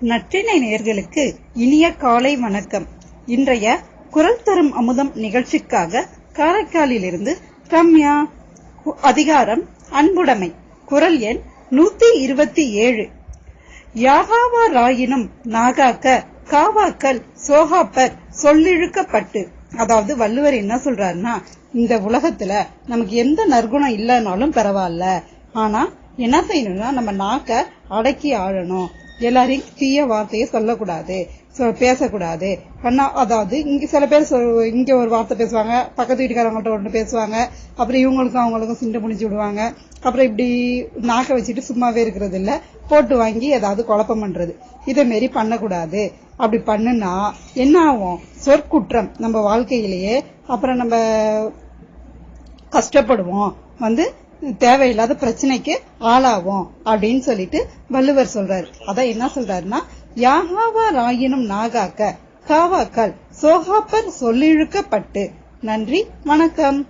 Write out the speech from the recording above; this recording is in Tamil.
நற்றினை நேர்களுக்கு இனிய காலை வணக்கம். இன்றைய குரல் தரும் அமுதம் நிகழ்ச்சிக்காக காரைக்காலிலிருந்து ரம்யா அதிகாரம் அன்புடைமை குரல் எண் நூத்தி இருபத்தி ஏழு. யாகாவாராயினும் நாகாக்க காவாக்கல் சோகாப்பர் சொல்லிழுக்கப்பட்டு அதாவது வள்ளுவர் என்ன சொல்றாருன்னா இந்த உலகத்துல நமக்கு எந்த நற்குணம் இல்லைனாலும் பரவாயில்ல. ஆனா என்ன செய்யணும்னா நம்ம நாக்க அடக்கி ஆழணும் எல்லாரையும் தீய வார்த்தையை சொல்லக்கூடாது. பேசக்கூடாது. கண்ணா அதாவது இங்க சில பேர் சொ- இங்க ஒரு வார்த்தை பேசுவாங்க பக்கத்து வீட்டுக்காரங்கள்ட்ட ஒன்று பேசுவாங்க அப்புறம் இவங்களுக்கும் அவங்களுக்கும் சிண்டை முடிச்சு விடுவாங்க. அப்புறம் இப்படி நாக்க வச்சுட்டு சும்மாவே இருக்கிறது இல்ல போட்டு வாங்கி ஏதாவது குழப்பம் பண்றது. இதை மாரி பண்ணக்கூடாது. அப்படி பண்ணுனா என்ன ஆகும்? சொற்குற்றம் நம்ம வாழ்க்கையிலேயே அப்புறம் நம்ம கஷ்டப்படுவோம். வந்து தேவையில்லாத பிரச்சனைக்கு ஆளாவோம் அப்படின்னு சொல்லிட்டு வள்ளுவர் சொல்றாரு. அதான் என்ன சொல்றாருன்னா யாகாவா ராயினும் நாகாக்க காவாக்கள் சோகாப்பர் சொல்லிழுக்கப்பட்டு. நன்றி வணக்கம்.